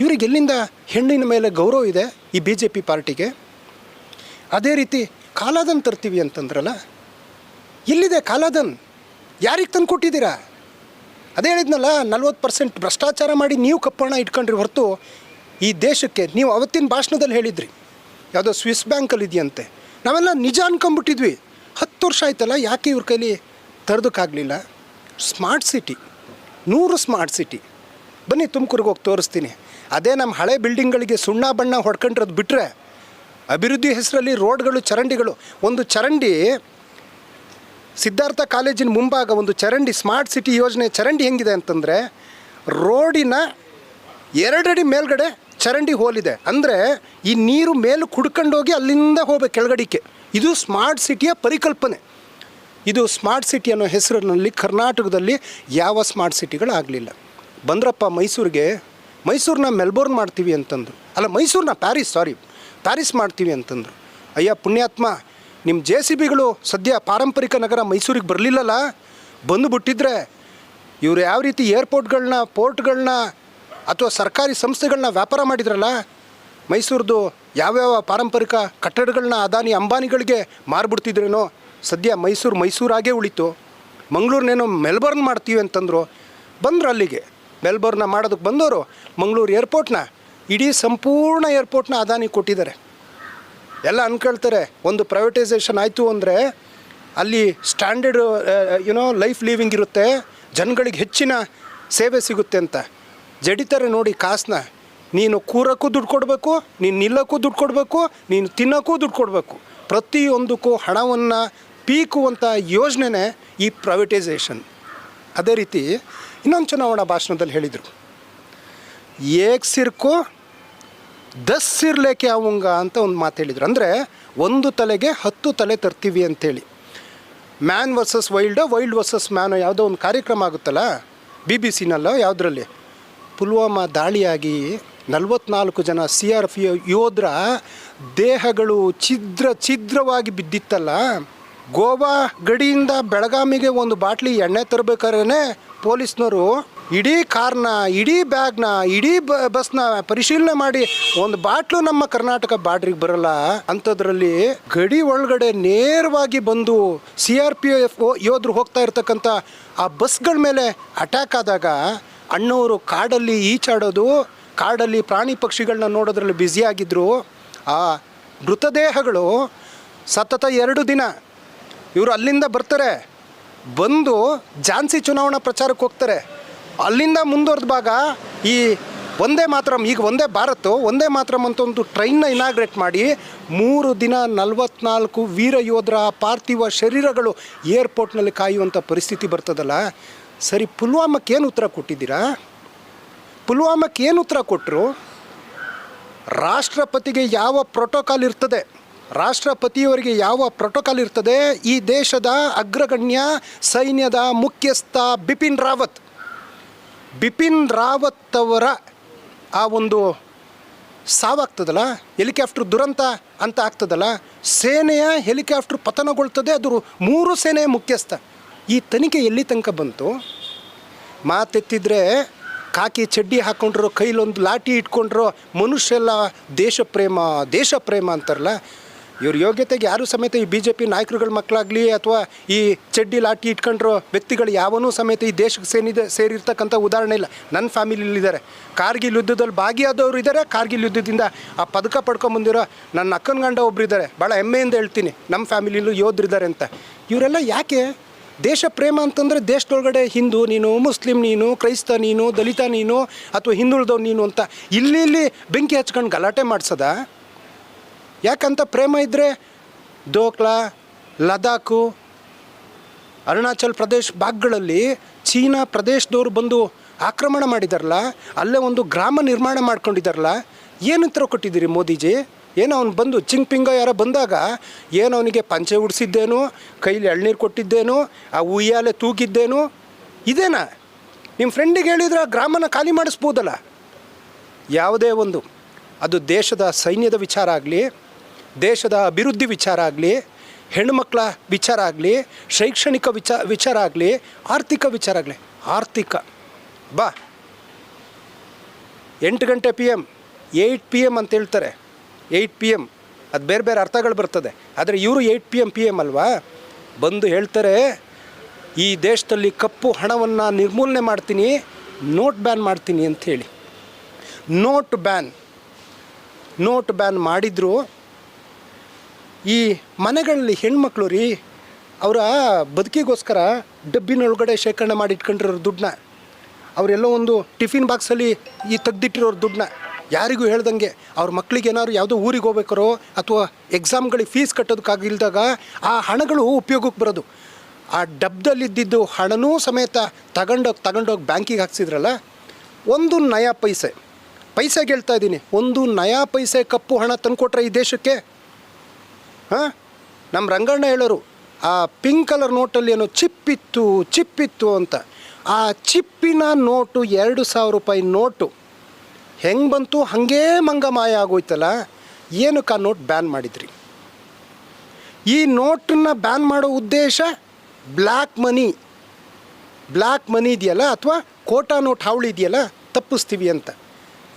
ಇವ್ರಿಗೆ ಎಲ್ಲಿಂದ ಹೆಣ್ಣಿನ ಮೇಲೆ ಗೌರವ ಇದೆ ಈ ಬಿ ಜೆ ಪಿ ಪಾರ್ಟಿಗೆ? ಅದೇ ರೀತಿ ಕಾಲಾದನ್ ತರ್ತೀವಿ ಅಂತಂದ್ರಲ್ಲ, ಎಲ್ಲಿದೆ ಕಾಲಾದನ್? ಯಾರಿಗೆ ತಂದು ಕೊಟ್ಟಿದ್ದೀರಾ? ಅದೇ ಹೇಳಿದ್ನಲ್ಲ, ನಲ್ವತ್ತು ಪರ್ಸೆಂಟ್ ಭ್ರಷ್ಟಾಚಾರ ಮಾಡಿ ನೀವು ಕಪ್ಪಣ ಇಟ್ಕೊಂಡ್ರಿ ಹೊರತು ಈ ದೇಶಕ್ಕೆ ನೀವು ಅವತ್ತಿನ ಭಾಷಣದಲ್ಲಿ ಹೇಳಿದ್ರಿ. ಯಾವುದೋ ಸ್ವಿಸ್ ಬ್ಯಾಂಕಲ್ಲಿ ಇದೆಯಂತೆ ನಾವೆಲ್ಲ ನಿಜ ಅನ್ಕೊಂಬಿಟ್ಟಿದ್ವಿ ಹತ್ತು ವರ್ಷ ಆಯ್ತಲ್ಲ, ಯಾಕೆ ಇವ್ರ ಕೈಲಿ ತರೋದಕ್ಕಾಗಲಿಲ್ಲ? ಸ್ಮಾರ್ಟ್ ಸಿಟಿ, ನೂರು ಸ್ಮಾರ್ಟ್ ಸಿಟಿ. ಬನ್ನಿ ತುಮಕೂರಿಗೆ ಹೋಗಿ ತೋರಿಸ್ತೀನಿ. ಅದೇ ನಮ್ಮ ಹಳೆ ಬಿಲ್ಡಿಂಗ್ಗಳಿಗೆ ಸುಣ್ಣ ಬಣ್ಣ ಹೊಡ್ಕೊಂಡಿರೋದು ಬಿಟ್ಟರೆ ಅಭಿವೃದ್ಧಿ ಹೆಸರಲ್ಲಿ ರೋಡ್ಗಳು, ಚರಂಡಿಗಳು, ಒಂದು ಚರಂಡಿ ಸಿದ್ಧಾರ್ಥ ಕಾಲೇಜಿನ ಮುಂಭಾಗ ಒಂದು ಚರಂಡಿ, ಸ್ಮಾರ್ಟ್ ಸಿಟಿ ಯೋಜನೆ ಚರಂಡಿ ಹೆಂಗಿದೆ ಅಂತಂದರೆ ರೋಡಿನ ಎರಡಡಿ ಮೇಲ್ಗಡೆ ಚರಂಡಿ ಹೋಲಿದೆ. ಅಂದರೆ ಈ ನೀರು ಮೇಲೆ ಕುಡ್ಕೊಂಡೋಗಿ ಅಲ್ಲಿಂದ ಹೋಗ್ಬೇಕು ಕೆಳಗಡಿಕೆ. ಇದು ಸ್ಮಾರ್ಟ್ ಸಿಟಿಯ ಪರಿಕಲ್ಪನೆ. ಇದು ಸ್ಮಾರ್ಟ್ ಸಿಟಿ ಅನ್ನೋ ಹೆಸರಿನಲ್ಲಿ ಕರ್ನಾಟಕದಲ್ಲಿ ಯಾವ ಸ್ಮಾರ್ಟ್ ಸಿಟಿಗಳು ಆಗಲಿಲ್ಲ ಬಂದ್ರಪ್ಪ ಮೈಸೂರಿಗೆ ಮೈಸೂರನ್ನ ಮೆಲ್ಬೋರ್ನ್ ಮಾಡ್ತೀವಿ ಅಂತಂದರು. ಅಲ್ಲ, ಮೈಸೂರನ್ನ ಪ್ಯಾರಿಸ್, ಸಾರಿ, ಪ್ಯಾರಿಸ್ ಮಾಡ್ತೀವಿ ಅಂತಂದರು. ಅಯ್ಯ, ಪುಣ್ಯಾತ್ಮ ನಿಮ್ಮ ಜೆ ಸಿ ಬಿಗಳು ಸದ್ಯ ಪಾರಂಪರಿಕ ನಗರ ಮೈಸೂರಿಗೆ ಬರಲಿಲ್ಲಲ್ಲ? ಬಂದುಬಿಟ್ಟಿದ್ರೆ ಇವರು ಯಾವ ರೀತಿ ಏರ್ಪೋರ್ಟ್ಗಳನ್ನ, ಪೋರ್ಟ್ಗಳನ್ನ ಅಥವಾ ಸರ್ಕಾರಿ ಸಂಸ್ಥೆಗಳನ್ನ ವ್ಯಾಪಾರ ಮಾಡಿದ್ರಲ್ಲ? ಮೈಸೂರದು ಯಾವ್ಯಾವ ಪಾರಂಪರಿಕ ಕಟ್ಟಡಗಳನ್ನ ಅದಾನಿ, ಅಂಬಾನಿಗಳಿಗೆ ಮಾರ್ಬಿಡ್ತಿದ್ರೇನೋ, ಸದ್ಯ ಮೈಸೂರು ಮೈಸೂರಾಗೇ ಉಳಿತು. ಮಂಗಳೂರನ್ನೇನೋ ಮೆಲ್ಬರ್ನ್ ಮಾಡ್ತೀವಿ ಅಂತಂದರು. ಬಂದರು ಅಲ್ಲಿಗೆ. ಮೆಲ್ಬರ್ನ ಮಾಡೋದಕ್ಕೆ ಬಂದವರು ಮಂಗಳೂರು ಏರ್ಪೋರ್ಟ್ನ, ಇಡೀ ಸಂಪೂರ್ಣ ಏರ್ಪೋರ್ಟ್ನ ಅದಾನಿ ಕೊಟ್ಟಿದ್ದಾರೆ. ಎಲ್ಲ ಅನ್ಕೊಳ್ತಾರೆ, ಒಂದು ಪ್ರೈವೇಟೈಸೇಷನ್ ಆಯಿತು ಅಂದರೆ ಅಲ್ಲಿ ಸ್ಟ್ಯಾಂಡರ್ಡ್ ಯುನೋ ಲೈಫ್ ಲೀವಿಂಗ್ ಇರುತ್ತೆ, ಜನಗಳಿಗೆ ಹೆಚ್ಚಿನ ಸೇವೆ ಸಿಗುತ್ತೆ ಅಂತ. ಜಡಿತಾರೆ ನೋಡಿ ಕಾಸನ್ನ ನೀನು ಕೂರಕ್ಕೂ ದುಡ್ಡು ಕೊಡಬೇಕು, ನೀನು ನಿಲ್ಲಕ್ಕೂ ದುಡ್ಡು ಕೊಡಬೇಕು, ನೀನು ತಿನ್ನೋಕ್ಕೂ ದುಡ್ಡು ಕೊಡಬೇಕು. ಪ್ರತಿಯೊಂದಕ್ಕೂ ಹಣವನ್ನು ಪೀಕುವಂಥ ಯೋಜನೆನೇ ಈ ಪ್ರೈವೇಟೈಸೇಷನ್ ಅದೇ ರೀತಿ ಇನ್ನೊಂದು ಚುನಾವಣಾ ಭಾಷಣದಲ್ಲಿ ಹೇಳಿದರು. ಏಕ್ ಸಿರ್ಕೋ, ದಸ್ ಸಿರ್ಲೇಕೆ ಅವಂಗ ಅಂತ ಒಂದು ಮಾತು ಹೇಳಿದರು. ಅಂದರೆ ಒಂದು ತಲೆಗೆ ಹತ್ತು ತಲೆ ತರ್ತೀವಿ ಅಂತೇಳಿ. Man versus wild wild versus man ಯಾವುದೋ ಒಂದು ಕಾರ್ಯಕ್ರಮ ಆಗುತ್ತಲ್ಲ ಬಿ ಬಿ ಸಿನಲ್ಲೋ ಯಾವುದರಲ್ಲಿ. ಪುಲ್ವಾಮಾ ದಾಳಿಯಾಗಿ ನಲವತ್ನಾಲ್ಕು ಜನ ಸಿ ಆರ್ ಪಿ ಯೋಧರ ದೇಹಗಳು ಛಿದ್ರ ಛಿದ್ರವಾಗಿ ಬಿದ್ದಿತ್ತಲ್ಲ, ಗೋವಾ ಗಡಿಯಿಂದ ಬೆಳಗಾಮಿಗೆ ಒಂದು ಬಾಟ್ಲಿ ಎಣ್ಣೆ ತರಬೇಕಾದ್ರೆ ಪೊಲೀಸ್ನವರು ಇಡೀ ಕಾರ್ನ, ಇಡೀ ಬ್ಯಾಗ್ನ, ಇಡೀ ಬಸ್ನ ಪರಿಶೀಲನೆ ಮಾಡಿ ಒಂದು ಬಾಟ್ಲು ನಮ್ಮ ಕರ್ನಾಟಕ ಬಾರ್ಡ್ರಿಗೆ ಬರಲ್ಲ ಅಂಥದ್ರಲ್ಲಿ ಗಡಿ ಒಳಗಡೆ ನೇರವಾಗಿ ಬಂದು ಸಿ ಆರ್ ಪಿ ಎಫ್ ಯೋಧರು ಹೋಗ್ತಾ ಇರ್ತಕ್ಕಂಥ ಆ ಬಸ್ಗಳ ಮೇಲೆ ಅಟ್ಯಾಕ್ ಆದಾಗ ಅಣ್ಣವರು ಕಾಡಲ್ಲಿ ಈಚಾಡೋದು, ಕಾಡಲ್ಲಿ ಪ್ರಾಣಿ ಪಕ್ಷಿಗಳನ್ನ ನೋಡೋದ್ರಲ್ಲಿ ಬ್ಯುಸಿಯಾಗಿದ್ದರು ಆ ಮೃತದೇಹಗಳು ಸತತ ಎರಡು ದಿನ ಇವರು ಅಲ್ಲಿಂದ ಬರ್ತಾರೆ. ಬಂದು ಝಾನ್ಸಿ ಚುನಾವಣಾ ಪ್ರಚಾರಕ್ಕೆ ಹೋಗ್ತಾರೆ. ಅಲ್ಲಿಂದ ಮುಂದುವರೆದ ಭಾಗ ಈ ಒಂದೇ ಮಾತ್ರಮ್ ಈಗ ಒಂದೇ ಭಾರತ್ ಒಂದೇ ಮಾತ್ರಮ್ ಅಂತ ಒಂದು ಟ್ರೈನ್ನ ಇನಾಗ್ರೇಟ್ ಮಾಡಿ ಮೂರು ದಿನ ನಲವತ್ನಾಲ್ಕು ವೀರ ಯೋಧರ ಪಾರ್ಥಿವ ಶರೀರಗಳು ಏರ್ಪೋರ್ಟ್ನಲ್ಲಿ ಕಾಯುವಂಥ ಪರಿಸ್ಥಿತಿ ಬರ್ತದಲ್ಲ. ಸರಿ, ಪುಲ್ವಾಮಕ್ಕೆ ಏನು ಉತ್ತರ ಕೊಟ್ಟಿದ್ದೀರಾ? ಪುಲ್ವಾಮಕ್ಕೆ ಏನು ಉತ್ತರ ಕೊಟ್ಟರು ರಾಷ್ಟ್ರಪತಿಗೆ ಯಾವ ಪ್ರೋಟೋಕಾಲ್ ಇರ್ತದೆ? ರಾಷ್ಟ್ರಪತಿಯವರಿಗೆ ಯಾವ ಪ್ರೋಟೋಕಾಲ್ ಇರ್ತದೆ? ಈ ದೇಶದ ಅಗ್ರಗಣ್ಯ ಸೈನ್ಯದ ಮುಖ್ಯಸ್ಥ ಬಿಪಿನ್ ರಾವತ್. ಬಿಪಿನ್ ರಾವತ್ ಅವರ ಆ ಒಂದು ಸಾವಾಗ್ತದಲ್ಲ? ಹೆಲಿಕಾಪ್ಟರ್ ದುರಂತ ಅಂತ ಆಗ್ತದಲ್ಲ? ಸೇನೆಯ ಹೆಲಿಕಾಪ್ಟರ್ ಪತನಗೊಳ್ತದೆ, ಅದು ಮೂರು ಸೇನೆಯ ಮುಖ್ಯಸ್ಥ. ಈ ತನಿಖೆ ಎಲ್ಲಿ ತನಕ ಬಂತು? ಮಾತೆತ್ತಿದ್ರೆ ಕಾಕಿ ಚಡ್ಡಿ ಹಾಕ್ಕೊಂಡ್ರು ಕೈಲೊಂದು ಲಾಠಿ ಇಟ್ಕೊಂಡ್ರು ಮನುಷ್ಯ ಎಲ್ಲ ದೇಶ ಪ್ರೇಮ ದೇಶ ಪ್ರೇಮ ಅಂತಾರಲ್ಲ? ಇವ್ರ ಯೋಗ್ಯತೆಗೆ ಯಾರು ಸಮೇತ ಈ ಬಿ ಜೆ ಪಿ ನಾಯಕರುಗಳ ಮಕ್ಕಳಾಗಲಿ ಅಥವಾ ಈ ಚಡ್ಡಿ ಲಾಟಿ ಇಟ್ಕೊಂಡಿರೋ ವ್ಯಕ್ತಿಗಳು ಯಾವನೂ ಸಮೇತ ಈ ದೇಶಕ್ಕೆ ಸೇರಿದ ಸೇರಿರ್ತಕ್ಕಂಥ ಉದಾಹರಣೆ ಇಲ್ಲ. ನನ್ನ ಫ್ಯಾಮಿಲಿಲಿದ್ದಾರೆ ಕಾರ್ಗಿಲ್ ಯುದ್ಧದಲ್ಲಿ ಭಾಗಿಯಾದವರು ಇದ್ದಾರೆ. ಕಾರ್ಗಿಲ್ ಯುದ್ಧದಿಂದ ಆ ಪದಕ ಪಡ್ಕೊಂಬಂದಿರೋ ನನ್ನ ಅಕ್ಕನ ಗಂಡ ಒಬ್ರು ಇದ್ದಾರೆ. ಭಾಳ ಹೆಮ್ಮೆಯಿಂದ ಹೇಳ್ತೀನಿ, ನಮ್ಮ ಫ್ಯಾಮಿಲಿಯಲ್ಲೂ ಯೋಧರಿದ್ದಾರೆ ಅಂತ. ಇವರೆಲ್ಲ ಯಾಕೆ? ದೇಶ ಪ್ರೇಮ ಅಂತಂದರೆ ದೇಶದೊಳಗಡೆ ಹಿಂದೂ ನೀನು, ಮುಸ್ಲಿಂ ನೀನು, ಕ್ರೈಸ್ತ ನೀನು, ದಲಿತ ನೀನು ಅಥವಾ ಹಿಂದುಳಿದವ್ ನೀನು ಅಂತ. ಇಲ್ಲಿ ಇಲ್ಲಿ ಬೆಂಕಿ ಹಚ್ಕೊಂಡು ಗಲಾಟೆ ಮಾಡ್ಸದ? ಯಾಕಂತ ಪ್ರೇಮ ಇದ್ದರೆ ದೋಕ್ಲಾ, ಲದಾಖು, ಅರುಣಾಚಲ್ ಪ್ರದೇಶ್ ಭಾಗಗಳಲ್ಲಿ ಚೀನಾ ಪ್ರದೇಶದವರು ಬಂದು ಆಕ್ರಮಣ ಮಾಡಿದಾರಲ್ಲ, ಅಲ್ಲೇ ಒಂದು ಗ್ರಾಮ ನಿರ್ಮಾಣ ಮಾಡ್ಕೊಂಡಿದ್ದಾರಲ್ಲ ಏನು ಕೊಟ್ಟಿದ್ದೀರಿ ಮೋದಿಜಿ? ಏನು ಅವ್ನು ಬಂದು ಚಿಂಗ್ ಪಿಂಗ ಯಾರೋ ಬಂದಾಗ ಏನು ಅವನಿಗೆ ಪಂಚೆ ಉಡಿಸಿದ್ದೇನು, ಕೈಲಿ ಎಳ್ನೀರು ಕೊಟ್ಟಿದ್ದೇನು, ಆ ಉಯ್ಯಾಲೆ ತೂಗಿದ್ದೇನು, ಇದೇನಾ? ನಿಮ್ಮ ಫ್ರೆಂಡಿಗೆ ಹೇಳಿದ್ರೆ ಆ ಗ್ರಾಮನ ಖಾಲಿ ಮಾಡಿಸ್ಬೋದಲ್ಲ? ಯಾವುದೇ ಒಂದು, ಅದು ದೇಶದ ಸೈನ್ಯದ ವಿಚಾರ ಆಗಲಿ ದೇಶದ ಅಭಿವೃದ್ಧಿ ವಿಚಾರ ಆಗಲಿ ಹೆಣ್ಮಕ್ಳ ವಿಚಾರ ಆಗಲಿ, ಶೈಕ್ಷಣಿಕ ವಿಚಾ, ವಿಚಾರ ಆಗಲಿ, ಆರ್ಥಿಕ ವಿಚಾರ ಆಗಲಿ, ಆರ್ಥಿಕ. ಬಾ. ಎಂಟು ಗಂಟೆ P M eight P M ಅಂತ ಹೇಳ್ತಾರೆ. ಏಯ್ಟ್ ಪಿ ಎಂ ಅದು ಬೇರೆ ಬೇರೆ ಅರ್ಥಗಳು ಬರ್ತದೆ. ಆದರೆ ಇವರು eight P M P M ಅಲ್ವಾ? ಬಂದು ಹೇಳ್ತಾರೆ, ಈ ದೇಶದಲ್ಲಿ ಕಪ್ಪು ಹಣವನ್ನು ನಿರ್ಮೂಲನೆ ಮಾಡ್ತೀನಿ, ನೋಟ್ ಬ್ಯಾನ್ ಮಾಡ್ತೀನಿ ಅಂತ ಹೇಳಿ. Note ban. ನೋಟ್ ಬ್ಯಾನ್ ಮಾಡಿದ್ರು ಈ ಮನೆಗಳಲ್ಲಿ ಹೆಣ್ಮಕ್ಳು ರೀ, ಅವರ ಬದುಕಿಗೋಸ್ಕರ ಡಬ್ಬಿನೊಳಗಡೆ ಶೇಖರಣೆ ಮಾಡಿ ಇಟ್ಕೊಂಡಿರೋ ದುಡ್ಡನ್ನ ಅವರೆಲ್ಲೋ ಒಂದು ಟಿಫಿನ್ ಬಾಕ್ಸಲ್ಲಿ ಈ ತೆಗ್ದಿಟ್ಟಿರೋ ದುಡ್ಡನ್ನ ಯಾರಿಗೂ ಹೇಳ್ದಂಗೆ ಅವ್ರ ಮಕ್ಕಳಿಗೆ ಏನಾದ್ರು ಯಾವುದೋ ಊರಿಗೆ ಹೋಗ್ಬೇಕಾರೋ ಅಥವಾ ಎಕ್ಸಾಮ್ಗಳಿಗೆ ಫೀಸ್ ಕಟ್ಟೋದಕ್ಕಾಗಿಲ್ದಾಗ ಆ ಹಣಗಳು ಉಪಯೋಗಕ್ಕೆ ಬರೋದು. ಆ ಡಬ್ದಲ್ಲಿದ್ದಿದ್ದು ಹಣನೂ ಸಮೇತ ತಗೊಂಡೋಗಿ ತಗೊಂಡೋಗಿ ಬ್ಯಾಂಕಿಗೆ ಹಾಕ್ಸಿದ್ರಲ್ಲ, ಒಂದು ನಯಾ ಪೈಸೆ. ಪೈಸೆಗೆ ಹೇಳ್ತಾ ಇದ್ದೀನಿ, ಒಂದು ನಯಾ ಪೈಸೆ ಕಪ್ಪು ಹಣ ತಂದುಕೊಟ್ರೆ ಈ ದೇಶಕ್ಕೆ ಹಾಂ? ನಮ್ಮ ರಂಗಣ್ಣ ಹೇಳೋರು, ಆ ಪಿಂಕ್ ಕಲರ್ ನೋಟಲ್ಲಿ ಏನೋ ಚಿಪ್ಪಿತ್ತು ಚಿಪ್ಪಿತ್ತು ಅಂತ. ಆ ಚಿಪ್ಪಿನ ನೋಟು ಎರಡು ಸಾವಿರ ರೂಪಾಯಿ ನೋಟು. ಹೆಂಗೆ ಬಂತು? ಹಾಗೇ ಮಂಗ ಮಾಯ ಆಗೋಯ್ತಲ್ಲ. ಏನಕ್ಕೆ ಆ ನೋಟ್ ಬ್ಯಾನ್ ಮಾಡಿದ್ರಿ? ಈ ನೋಟನ್ನ ಬ್ಯಾನ್ ಮಾಡೋ ಉದ್ದೇಶ ಬ್ಲ್ಯಾಕ್ ಮನಿ ಬ್ಲ್ಯಾಕ್ ಮನಿ ಇದೆಯಲ್ಲ ಅಥವಾ ಕೋಟಾ ನೋಟ್ ಹಾವಳಿ ಇದೆಯಲ್ಲ, ತಪ್ಪಿಸ್ತೀವಿ ಅಂತ.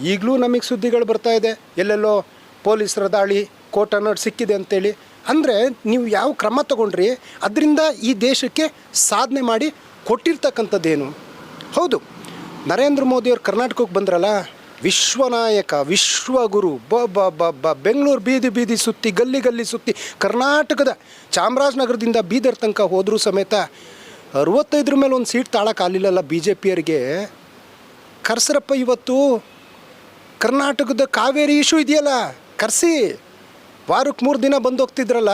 ಈಗಲೂ ನಮಗೆ ಸುದ್ದಿಗಳು ಬರ್ತಾ ಇದೆ. ಎಲ್ಲೆಲ್ಲೋ ಪೊಲೀಸರ ದಾಳಿ ಕೋಟಾ ಅನ್ನೋದು ಸಿಕ್ಕಿದೆ ಅಂತೇಳಿ. ಅಂದರೆ ನೀವು ಯಾವ ಕ್ರಮ ತಗೊಂಡ್ರಿ, ಅದರಿಂದ ಈ ದೇಶಕ್ಕೆ ಸಾಧನೆ ಮಾಡಿ ಕೊಟ್ಟಿರ್ತಕ್ಕಂಥದ್ದೇನು? ಹೌದು. ನರೇಂದ್ರ ಮೋದಿಯವರು ಕರ್ನಾಟಕಕ್ಕೆ ಬಂದ್ರಲ್ಲ, ವಿಶ್ವನಾಯಕ, ವಿಶ್ವಗುರು, ಬ ಬ ಬ ಬ, ಬೆಂಗಳೂರು ಬೀದಿ ಬೀದಿ ಸುತ್ತಿ, ಗಲ್ಲಿ ಗಲ್ಲಿ ಸುತ್ತಿ, ಕರ್ನಾಟಕದ ಚಾಮರಾಜನಗರದಿಂದ ಬೀದರ್ ತನಕ ಹೋದರೂ ಸಮೇತ ಅರವತ್ತೈದರ ಮೇಲೆ ಒಂದು ಸೀಟ್ ತಾಳಕ್ಕಾಗಲಿಲ್ಲಲ್ಲ ಬಿ ಜೆ ಪಿಯರಿಗೆ ಕರ್ಸರಪ್ಪ, ಇವತ್ತು ಕರ್ನಾಟಕದ ಕಾವೇರಿ ಇಶ್ಯೂ ಇದೆಯಲ್ಲ, ಕರ್ಸಿ. ವಾರಕ್ಕೆ ಮೂರು ದಿನ ಬಂದು ಹೋಗ್ತಿದ್ರಲ್ಲ?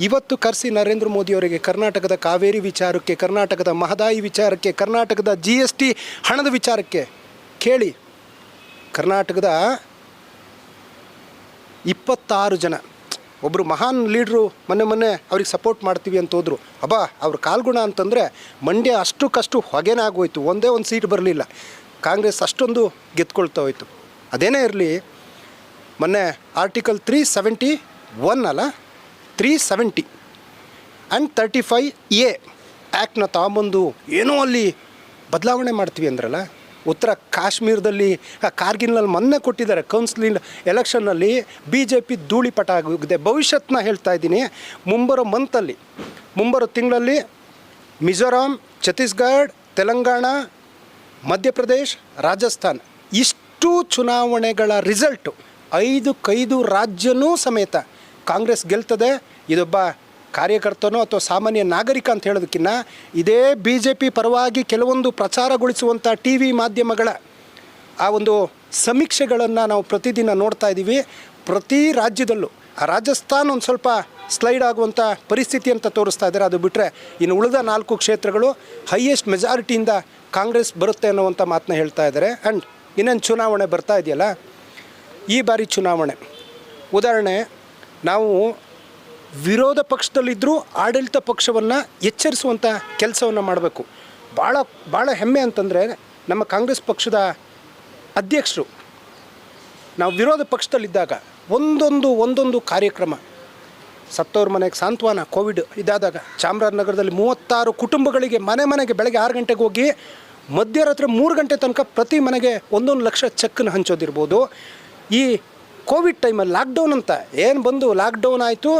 ಇವತ್ತು ಕರೆಸಿ ನರೇಂದ್ರ ಮೋದಿಯವರಿಗೆ ಕರ್ನಾಟಕದ ಕಾವೇರಿ ವಿಚಾರಕ್ಕೆ, ಕರ್ನಾಟಕದ ಮಹದಾಯಿ ವಿಚಾರಕ್ಕೆ, ಕರ್ನಾಟಕದ ಜಿ ಎಸ್ ಟಿ ಹಣದ ವಿಚಾರಕ್ಕೆ ಕೇಳಿ. ಕರ್ನಾಟಕದ ಇಪ್ಪತ್ತಾರು ಜನ. ಒಬ್ಬರು ಮಹಾನ್ ಲೀಡ್ರು ಮೊನ್ನೆ ಮೊನ್ನೆ ಅವ್ರಿಗೆ ಸಪೋರ್ಟ್ ಮಾಡ್ತೀವಿ ಅಂತ ಹೋದರು. ಅಬ್ಬಾ, ಅವ್ರ ಕಾಲ್ಗುಣ ಅಂತಂದರೆ ಮಂಡ್ಯ ಅಷ್ಟಕ್ಕಷ್ಟು ಹೊಗೆನೇ ಆಗೋಯ್ತು. ಒಂದೇ ಒಂದು ಸೀಟ್ ಬರಲಿಲ್ಲ. ಕಾಂಗ್ರೆಸ್ ಅಷ್ಟೊಂದು ಗೆದ್ಕೊಳ್ತಾ ಹೋಯ್ತು. ಅದೇನೇ ಇರಲಿ ಮೊನ್ನೆ ಆರ್ಟಿಕಲ್ ತ್ರೀ ಸೆವೆಂಟಿ ಒನ್ ಅಲ್ಲ? Three seventy and thirty five A ಆ್ಯಕ್ಟ್ನ ತಗೊಂಬಂದು ಏನೋ ಅಲ್ಲಿ ಬದಲಾವಣೆ ಮಾಡ್ತೀವಿ ಅಂದ್ರಲ್ಲ? ಉತ್ತರ ಕಾಶ್ಮೀರದಲ್ಲಿ ಕಾರ್ಗಿಲ್ನಲ್ಲಿ ಮೊನ್ನೆ ಕೊಟ್ಟಿದ್ದಾರೆ. ಕೌನ್ಸಿಲಿಂಗ್ ಎಲೆಕ್ಷನ್ನಲ್ಲಿ ಬಿ ಜೆ ಪಿ ಧೂಳಿಪಟ ಆಗಿದೆ. ಭವಿಷ್ಯತ್ನ ಹೇಳ್ತಾ ಇದ್ದೀನಿ. ಮುಂಬರೋ ಮಂತಲ್ಲಿ ಮುಂಬರೋ ತಿಂಗಳಲ್ಲಿ ಮಿಜೋರಾಂ, ಛತ್ತೀಸ್ಗಢ, ತೆಲಂಗಾಣ, ಮಧ್ಯಪ್ರದೇಶ್, ರಾಜಸ್ಥಾನ್ ಇಷ್ಟು ಚುನಾವಣೆಗಳ ರಿಸಲ್ಟು ಐದಕ್ಕೈದು ರಾಜ್ಯನೂ ಸಮೇತ ಕಾಂಗ್ರೆಸ್ ಗೆಲ್ತದೆ. ಇದೊಬ್ಬ ಕಾರ್ಯಕರ್ತನೋ ಅಥವಾ ಸಾಮಾನ್ಯ ನಾಗರಿಕ ಅಂತ ಹೇಳೋದಕ್ಕಿಂತ ಇದೇ ಬಿ ಜೆ ಪಿ ಪರವಾಗಿ ಕೆಲವೊಂದು ಪ್ರಚಾರಗೊಳಿಸುವಂಥ ಟಿ ವಿ ಮಾಧ್ಯಮಗಳ ಆ ಒಂದು ಸಮೀಕ್ಷೆಗಳನ್ನು ನಾವು ಪ್ರತಿದಿನ ನೋಡ್ತಾ ಇದ್ದೀವಿ. ಪ್ರತಿ ರಾಜ್ಯದಲ್ಲೂ ಆ ರಾಜಸ್ಥಾನ್ ಒಂದು ಸ್ವಲ್ಪ ಸ್ಲೈಡ್ ಆಗುವಂಥ ಪರಿಸ್ಥಿತಿ ಅಂತ ತೋರಿಸ್ತಾ ಇದ್ದಾರೆ. ಅದು ಬಿಟ್ಟರೆ ಇನ್ನು ಉಳಿದ ನಾಲ್ಕು ಕ್ಷೇತ್ರಗಳು ಹೈಯೆಸ್ಟ್ ಮೆಜಾರಿಟಿಯಿಂದ ಕಾಂಗ್ರೆಸ್ ಬರುತ್ತೆ ಅನ್ನುವಂಥ ಮಾತನ್ನ ಹೇಳ್ತಾ ಇದ್ದಾರೆ. ಆ್ಯಂಡ್ ಇನ್ನೊಂದು ಚುನಾವಣೆ ಬರ್ತಾ ಇದೆಯಲ್ಲ? ಈ ಬಾರಿ ಚುನಾವಣೆ. ಉದಾಹರಣೆ, ನಾವು ವಿರೋಧ ಪಕ್ಷದಲ್ಲಿದ್ದರೂ ಆಡಳಿತ ಪಕ್ಷವನ್ನು ಎಚ್ಚರಿಸುವಂಥ ಕೆಲಸವನ್ನು ಮಾಡಬೇಕು. ಭಾಳ ಭಾಳ ಹೆಮ್ಮೆ ಅಂತಂದರೆ ನಮ್ಮ ಕಾಂಗ್ರೆಸ್ ಪಕ್ಷದ ಅಧ್ಯಕ್ಷರು, ನಾವು ವಿರೋಧ ಪಕ್ಷದಲ್ಲಿದ್ದಾಗ ಒಂದೊಂದು ಒಂದೊಂದು ಕಾರ್ಯಕ್ರಮ, ಸತ್ತವ್ರ ಮನೆಗೆ ಸಾಂತ್ವನ, ಕೋವಿಡ್ ಇದಾದಾಗ ಚಾಮರಾಜನಗರದಲ್ಲಿ ಮೂವತ್ತಾರು ಕುಟುಂಬಗಳಿಗೆ ಮನೆ ಮನೆಗೆ ಬೆಳಗ್ಗೆ ಆರು ಗಂಟೆಗೆ ಹೋಗಿ ಮಧ್ಯರಾತ್ರಿ ಮೂರು ಗಂಟೆ ತನಕ ಪ್ರತಿ ಮನೆಗೆ ಒಂದೊಂದು ಲಕ್ಷ ಚೆಕ್ಕನ್ನು ಹಂಚೋದಿರ್ಬೋದು. ಈ ಕೋವಿಡ್ ಟೈಮಲ್ಲಿ ಲಾಕ್ಡೌನ್ ಅಂತ ಏನು ಬಂದು ಲಾಕ್ಡೌನ್ ಆಯಿತು?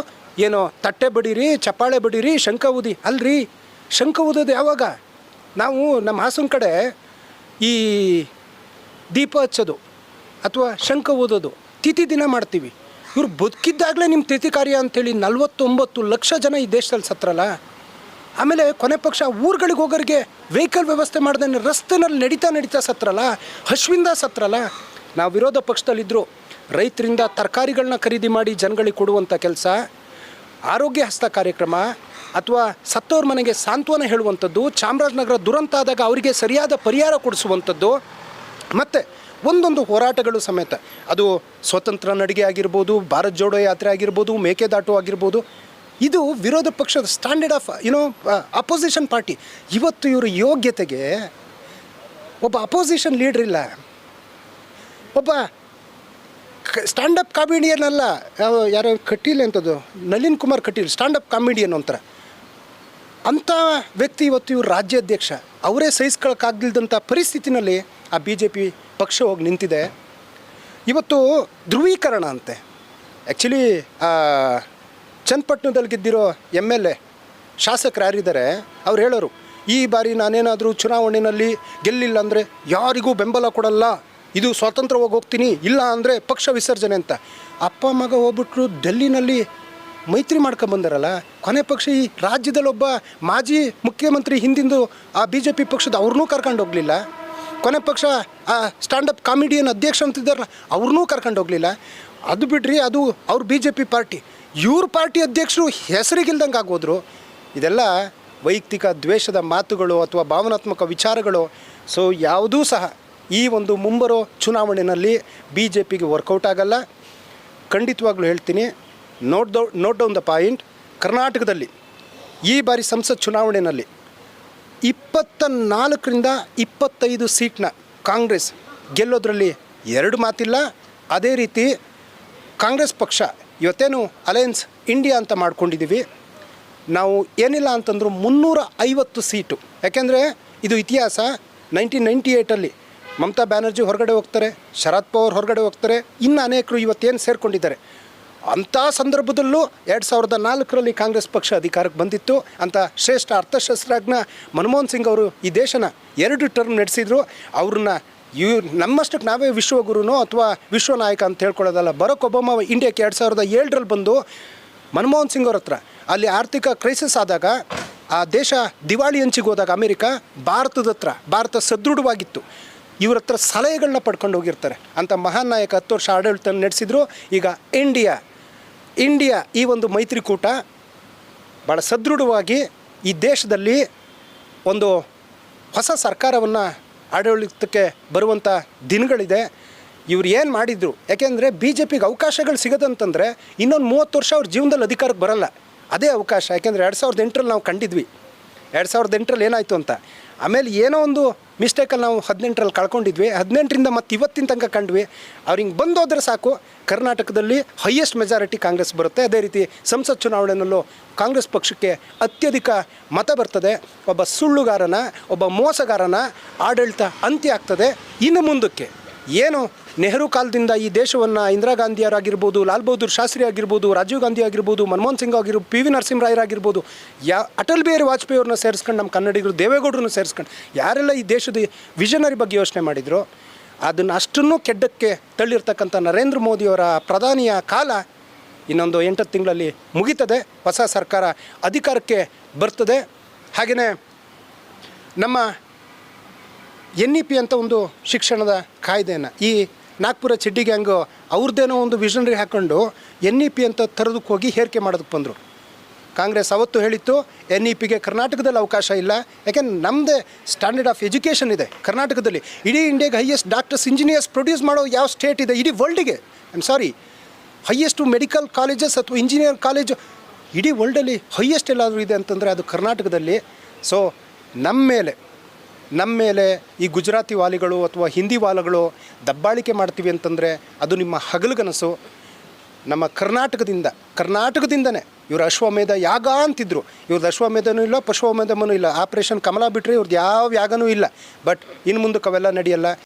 ಏನೋ ತಟ್ಟೆ ಬಡೀರಿ, ಚಪ್ಪಾಳೆ ಬಡೀರಿ ಶಂಕ ಊದಿ. ಅಲ್ರಿ ಶಂಕ ಊದೋದು ಯಾವಾಗ? ನಾವು ನಮ್ಮ ಹಾಸನ ಕಡೆ ಈ ದೀಪ ಹಚ್ಚೋದು ಅಥವಾ ಶಂಕ ಊದೋದು ತಿಥಿ ದಿನ ಮಾಡ್ತೀವಿ. ಇವ್ರು ಬದುಕಿದ್ದಾಗಲೇ ನಿಮ್ಮ ತಿಥಿ ಕಾರ್ಯ ಅಂಥೇಳಿ ನಲ್ವತ್ತೊಂಬತ್ತು ಲಕ್ಷ ಜನ ಈ ದೇಶದಲ್ಲಿ ಸತ್ರಲ್ಲ ಆಮೇಲೆ ಕೊನೆ ಪಕ್ಷ ಊರುಗಳಿಗೆ ಹೋಗೋರಿಗೆ ವೆಹಿಕಲ್ ವ್ಯವಸ್ಥೆ ಮಾಡ್ದೇನೆ ರಸ್ತೆನಲ್ಲಿ ನಡೀತಾ ನಡೀತಾ ಸತ್ರಲ್ಲ ಹಶ್ವಿಂದ ಸತ್ರಲ್ಲ ನಾವು ವಿರೋಧ ಪಕ್ಷದಲ್ಲಿದ್ದರು ರೈತರಿಂದ ತರಕಾರಿಗಳನ್ನ ಖರೀದಿ ಮಾಡಿ ಜನಗಳಿಗೆ ಕೊಡುವಂಥ ಕೆಲಸ, ಆರೋಗ್ಯ ಹಸ್ತ ಕಾರ್ಯಕ್ರಮ ಅಥವಾ ಸತ್ತೋರ ಮನೆಗೆ ಸಾಂತ್ವನ ಹೇಳುವಂಥದ್ದು, ಚಾಮರಾಜನಗರ ದುರಂತ ಆದಾಗ ಅವರಿಗೆ ಸರಿಯಾದ ಪರಿಹಾರ ಕೊಡಿಸುವಂಥದ್ದು, ಮತ್ತು ಒಂದೊಂದು ಹೋರಾಟಗಳು ಸಮೇತ. ಅದು ಸ್ವತಂತ್ರ ನಡಿಗೆ ಆಗಿರ್ಬೋದು, ಭಾರತ್ ಜೋಡೋ ಯಾತ್ರೆ ಆಗಿರ್ಬೋದು, ಮೇಕೆದಾಟು ಆಗಿರ್ಬೋದು. ಇದು ವಿರೋಧ ಪಕ್ಷದ standard of you know opposition party ಇವತ್ತು ಇವರು ಯೋಗ್ಯತೆಗೆ ಒಬ್ಬ ಅಪೋಸಿಷನ್ ಲೀಡ್ರ್ ಇಲ್ಲ. ಒಬ್ಬ ಸ್ಟ್ಯಾಂಡಪ್ ಕಾಮಿಡಿಯನ್ ಅಲ್ಲ ಯಾರು ಕಟೀಲ್ ಅಂತದ್ದು ನಳಿನ್ ಕುಮಾರ್ ಕಟೀಲ್ ಸ್ಟ್ಯಾಂಡಪ್ ಕಾಮಿಡಿಯನ್ ಅಂತಾರೆ ಅಂಥ ವ್ಯಕ್ತಿ ಇವತ್ತು ಇವರು ರಾಜ್ಯಾಧ್ಯಕ್ಷ. ಅವರೇ ಸಹಿಸ್ಕೊಳಕ್ಕಾಗ್ದಿಲ್ದಂಥ ಪರಿಸ್ಥಿತಿನಲ್ಲಿ ಆ ಬಿ ಜೆ ಪಿ ಪಕ್ಷ ಹೋಗಿ ನಿಂತಿದೆ. ಇವತ್ತು ಧ್ರುವೀಕರಣ ಅಂತೆ. ಆ್ಯಕ್ಚುಲಿ ಚನ್ನಪಟ್ಟಣದಲ್ಲಿ ಗೆದ್ದಿರೋ ಎಂ ಎಲ್ ಎ, ಶಾಸಕರು ಯಾರಿದ್ದಾರೆ, ಅವ್ರು ಹೇಳೋರು, ಈ ಬಾರಿ ನಾನೇನಾದರೂ ಚುನಾವಣೆಯಲ್ಲಿ ಗೆಲ್ಲಿಲ್ಲ ಅಂದರೆ ಯಾರಿಗೂ ಬೆಂಬಲ ಕೊಡಲ್ಲ ಇದು ಸ್ವಾತಂತ್ರ್ಯವಾಗಿ ಹೋಗ್ತೀನಿ, ಇಲ್ಲ ಅಂದರೆ ಪಕ್ಷ ವಿಸರ್ಜನೆ ಅಂತ. ಅಪ್ಪ ಮಗ ಹೋಗ್ಬಿಟ್ರು ಡೆಲ್ಲಿನಲ್ಲಿ ಮೈತ್ರಿ ಮಾಡ್ಕೊಂಬಂದಾರಲ್ಲ ಕೊನೆ ಪಕ್ಷ ಈ ರಾಜ್ಯದಲ್ಲೊಬ್ಬ ಮಾಜಿ ಮುಖ್ಯಮಂತ್ರಿ ಹಿಂದಿಂದು ಆ ಬಿ ಜೆ ಪಿ ಪಕ್ಷದ ಅವ್ರನ್ನೂ ಕರ್ಕೊಂಡು ಹೋಗಲಿಲ್ಲ. ಕೊನೆ ಪಕ್ಷ ಆ ಸ್ಟ್ಯಾಂಡಪ್ ಕಾಮಿಡಿಯನ್ ಅಧ್ಯಕ್ಷ ಅಂತಿದ್ದಾರಲ್ಲ, ಅವ್ರನ್ನೂ ಕರ್ಕೊಂಡು ಹೋಗಲಿಲ್ಲ. ಅದು ಬಿಡ್ರಿ, ಅದು ಅವ್ರ ಬಿ ಜೆ ಪಿ ಪಾರ್ಟಿ. ಇವ್ರ ಪಾರ್ಟಿ ಅಧ್ಯಕ್ಷರು ಹೆಸರಿಗಿಲ್ದಂಗೆ ಆಗೋದ್ರು. ಇದೆಲ್ಲ ವೈಯಕ್ತಿಕ ದ್ವೇಷದ ಮಾತುಗಳು ಅಥವಾ ಭಾವನಾತ್ಮಕ ವಿಚಾರಗಳು. ಸೊ ಯಾವುದೂ ಸಹ ಈ ಒಂದು ಮುಂಬರೋ ಚುನಾವಣೆಯಲ್ಲಿ ಬಿ ಜೆ ಪಿಗೆ ವರ್ಕೌಟ್ ಆಗಲ್ಲ. ಖಂಡಿತವಾಗ್ಲೂ ಹೇಳ್ತೀನಿ note though note down the point ಕರ್ನಾಟಕದಲ್ಲಿ ಈ ಬಾರಿ ಸಂಸತ್ ಚುನಾವಣೆಯಲ್ಲಿ ಇಪ್ಪತ್ತ ನಾಲ್ಕರಿಂದ ಇಪ್ಪತ್ತೈದು ಸೀಟ್ನ ಕಾಂಗ್ರೆಸ್ ಗೆಲ್ಲೋದ್ರಲ್ಲಿ ಎರಡು ಮಾತಿಲ್ಲ. ಅದೇ ರೀತಿ ಕಾಂಗ್ರೆಸ್ ಪಕ್ಷ ಇವತ್ತೇನು ಅಲಯನ್ಸ್ ಇಂಡಿಯಾ ಅಂತ ಮಾಡ್ಕೊಂಡಿದ್ದೀವಿ. ನಾವು ಏನಿಲ್ಲ ಅಂತಂದರೂ ಮುನ್ನೂರ ಐವತ್ತು ಸೀಟು. ಯಾಕೆಂದರೆ ಇದು ಇತಿಹಾಸ. ನೈನ್ಟೀನ್ ನೈಂಟಿ ಏಯ್ಟಲ್ಲಿ ಮಮತಾ ಬ್ಯಾನರ್ಜಿ ಹೊರಗಡೆ ಹೋಗ್ತಾರೆ, ಶರದ್ ಪವಾರ್ ಹೊರಗಡೆ ಹೋಗ್ತಾರೆ, ಇನ್ನು ಅನೇಕರು ಇವತ್ತೇನು ಸೇರಿಕೊಂಡಿದ್ದಾರೆ? ಅಂಥ ಸಂದರ್ಭದಲ್ಲೂ ಎರಡು ಸಾವಿರದ ನಾಲ್ಕರಲ್ಲಿ ಕಾಂಗ್ರೆಸ್ ಪಕ್ಷ ಅಧಿಕಾರಕ್ಕೆ ಬಂದಿತ್ತು. ಅಂತ ಶ್ರೇಷ್ಠ ಅರ್ಥಶಾಸ್ತ್ರಜ್ಞ ಮನಮೋಹನ್ ಸಿಂಗ್ ಅವರು ಈ ದೇಶನ ಎರಡು ಟರ್ಮ್ ನಡೆಸಿದ್ರು. ಅವ್ರನ್ನ ಇವ್ ನಮ್ಮಷ್ಟಕ್ಕೆ ನಾವೇ ವಿಶ್ವಗುರುನೋ ಅಥವಾ ವಿಶ್ವ ನಾಯಕ ಅಂತ ಹೇಳ್ಕೊಳ್ಳೋದಲ್ಲ, ಬರೋಕ್ ಒಬಾಮ ಇಂಡಿಯಾಕ್ಕೆ ಎರಡು ಸಾವಿರದ ಏಳರಲ್ಲಿ ಬಂದು ಮನಮೋಹನ್ ಸಿಂಗ್ ಅವ್ರ ಹತ್ರ. ಅಲ್ಲಿ ಆರ್ಥಿಕ ಕ್ರೈಸಿಸ್ ಆದಾಗ, ಆ ದೇಶ ದಿವಾಳಿ ಹಂಚಿಗೆ ಹೋದಾಗ ಅಮೆರಿಕ ಭಾರತದ ಹತ್ರ, ಭಾರತ ಸದೃಢವಾಗಿತ್ತು. ಇವ್ರ ಹತ್ರ ಸಲಹೆಗಳನ್ನ ಪಡ್ಕೊಂಡು ಹೋಗಿರ್ತಾರೆ. ಅಂತ ಮಹಾನ್ ನಾಯಕ ಹತ್ತು ವರ್ಷ ಆಡಳಿತ ನಡೆಸಿದ್ರು. ಈಗ ಇಂಡಿಯಾ ಇಂಡಿಯಾ ಈ ಒಂದು ಮೈತ್ರಿಕೂಟ ಭಾಳ ಸದೃಢವಾಗಿ ಈ ದೇಶದಲ್ಲಿ ಒಂದು ಹೊಸ ಸರ್ಕಾರವನ್ನು ಆಡಳಿತಕ್ಕೆ ಬರುವಂಥ ದಿನಗಳಿದೆ. ಇವ್ರು ಏನು ಮಾಡಿದ್ರು? ಯಾಕೆಂದರೆ ಬಿ ಜೆ ಪಿಗೆ ಅವಕಾಶಗಳು ಸಿಗೋದಂತಂದರೆ ಇನ್ನೊಂದು ಮೂವತ್ತು ವರ್ಷ ಅವ್ರ ಜೀವನದಲ್ಲಿ ಅಧಿಕಾರಕ್ಕೆ ಬರಲ್ಲ. ಅದೇ ಅವಕಾಶ. ಯಾಕೆಂದರೆ ಎರಡು ಸಾವಿರದ ಎಂಟರಲ್ಲಿ ನಾವು ಕಂಡಿದ್ವಿ. ಎರಡು ಸಾವಿರದ ಎಂಟರಲ್ಲಿ ಏನಾಯಿತು ಅಂತ. ಆಮೇಲೆ ಏನೋ ಒಂದು ಮಿಸ್ಟೇಕಲ್ಲಿ ನಾವು ಹದಿನೆಂಟರಲ್ಲಿ ಕಳ್ಕೊಂಡಿದ್ವಿ. ಹದಿನೆಂಟರಿಂದ ಮತ್ತು ಇವತ್ತಿನ ತನಕ ಕಂಡ್ವಿ. ಅವ್ರು ಹಿಂಗೆ ಬಂದೋದ್ರೆ ಸಾಕು. ಕರ್ನಾಟಕದಲ್ಲಿ ಹೈಯೆಸ್ಟ್ ಮೆಜಾರಿಟಿ ಕಾಂಗ್ರೆಸ್ ಬರುತ್ತೆ. ಅದೇ ರೀತಿ ಸಂಸತ್ ಚುನಾವಣೆಯಲ್ಲೂ ಕಾಂಗ್ರೆಸ್ ಪಕ್ಷಕ್ಕೆ ಅತ್ಯಧಿಕ ಮತ ಬರ್ತದೆ. ಒಬ್ಬ ಸುಳ್ಳುಗಾರನ, ಒಬ್ಬ ಮೋಸಗಾರನ ಆಡಳಿತ ಅಂತ್ಯ ಆಗ್ತದೆ. ಇನ್ನು ಮುಂದಕ್ಕೆ ಏನು? ನೆಹರು ಕಾಲದಿಂದ ಈ ದೇಶವನ್ನು ಇಂದಿರಾ ಗಾಂಧಿಯರಾಗಿರ್ಬೋದು, ಲಾಲ್ ಬಹದ್ದೂರ್ ಶಾಸ್ತ್ರಿ ಆಗಿರ್ಬೋದು, ರಾಜೀವ್ ಗಾಂಧಿ ಆಗಿರ್ಬೋದು, ಮನಮೋಹನ್ ಸಿಂಗ್ ಆಗಿರ್ಬೋದು ಪಿ ವಿ ನರಸಿಂಹರಾಯರಾಗಿರ್ಬೋದು ಯಾ, ಅಟಲ್ ಬಿಹಾರಿ ವಾಜಪೇಯಿ ಅವ್ರನ್ನ ಸೇರಿಸ್ಕೊಂಡು ನಮ್ಮ ಕನ್ನಡಿಗರು, ದೇವೇಗೌಡರನ್ನ ಸೇರಿಸ್ಕೊಂಡು ಯಾರೆಲ್ಲ ಈ ದೇಶದ ವಿಷನರಿ ಬಗ್ಗೆ ಯೋಚನೆ ಮಾಡಿದ್ರು, ಅದನ್ನು ಅಷ್ಟನ್ನು ಕೆಡ್ಡಕ್ಕೆ ತಳ್ಳಿರ್ತಕ್ಕಂಥ ನರೇಂದ್ರ ಮೋದಿಯವರ ಪ್ರಧಾನಿಯ ಕಾಲ ಇನ್ನೊಂದು ಎಂಟು ತಿಂಗಳಲ್ಲಿ ಮುಗೀತದೆ. ಹೊಸ ಸರ್ಕಾರ ಅಧಿಕಾರಕ್ಕೆ ಬರ್ತದೆ. ಹಾಗೆಯೇ ನಮ್ಮ ಎನ್ ಇ ಪಿ ಅಂತ ಒಂದು ಶಿಕ್ಷಣದ ಕಾಯ್ದೆಯನ್ನು. ಈ ನಾಗ್ಪುರ ಚಿಡ್ಡಿ ಗ್ಯಾಂಗು ಅವ್ರದ್ದೇನೋ ಒಂದು ವಿಷನರಿ ಹಾಕ್ಕೊಂಡು ಎನ್ ಇ ಪಿ ಅಂತ ತರೋದಕ್ಕೆ ಹೋಗಿ ಹೇರಿಕೆ ಮಾಡೋದಕ್ಕೆ ಬಂದರು. ಕಾಂಗ್ರೆಸ್ ಅವತ್ತು ಹೇಳಿತ್ತು ಎನ್ ಇ ಪಿಗೆ ಕರ್ನಾಟಕದಲ್ಲಿ ಅವಕಾಶ ಇಲ್ಲ. ಯಾಕೆಂದ್ರೆ ನಮ್ಮದೇ ಸ್ಟ್ಯಾಂಡರ್ಡ್ ಆಫ್ ಎಜುಕೇಷನ್ ಇದೆ ಕರ್ನಾಟಕದಲ್ಲಿ. ಇಡೀ ಇಂಡಿಯಾಗೆ ಹೈಯೆಸ್ಟ್ ಡಾಕ್ಟರ್ಸ್ ಇಂಜಿನಿಯರ್ಸ್ ಪ್ರೊಡ್ಯೂಸ್ ಮಾಡೋ ಯಾವ ಸ್ಟೇಟ್ ಇದೆ? ಇಡೀ ವರ್ಲ್ಡಿಗೆ I am sorry highest medical colleges ಅಥವಾ ಇಂಜಿನಿಯರ್ ಕಾಲೇಜು ಇಡೀ ವರ್ಲ್ಡಲ್ಲಿ ಹೈಯೆಸ್ಟ್ ಎಲ್ಲಾದರೂ ಇದೆ ಅಂತಂದರೆ ಅದು ಕರ್ನಾಟಕದಲ್ಲಿ. ಸೊ ನಮ್ಮ ಮೇಲೆ ನಮ್ಮ ಮೇಲೆ ಈ ಗುಜರಾತಿ ವಾಲಿಗಳು ಅಥವಾ ಹಿಂದಿ ವಾಲಗಳು ದಬ್ಬಾಳಿಕೆ ಮಾಡ್ತೀವಿ ಅಂತಂದರೆ ಅದು ನಿಮ್ಮ ಹಗಲುಗನಸು. ನಮ್ಮ ಕರ್ನಾಟಕದಿಂದ, ಕರ್ನಾಟಕದಿಂದನೇ ಇವರು ಅಶ್ವಮೇಧ ಯಾಗ ಅಂತಿದ್ರು. ಇವ್ರದ್ದು ಅಶ್ವಮೇಧನೂ ಇಲ್ಲ, ಪಶ್ವಮೇಧನೂ ಇಲ್ಲ. ಆಪ್ರೇಷನ್ ಕಮಲ ಬಿಟ್ಟರೆ ಇವ್ರದ್ದು ಯಾವ ಯಾಗನೂ ಇಲ್ಲ. ಬಟ್ ಇನ್ನು ಮುಂದಕ್ಕೆ ಅವೆಲ್ಲ ನಡೆಯಲ್ಲ.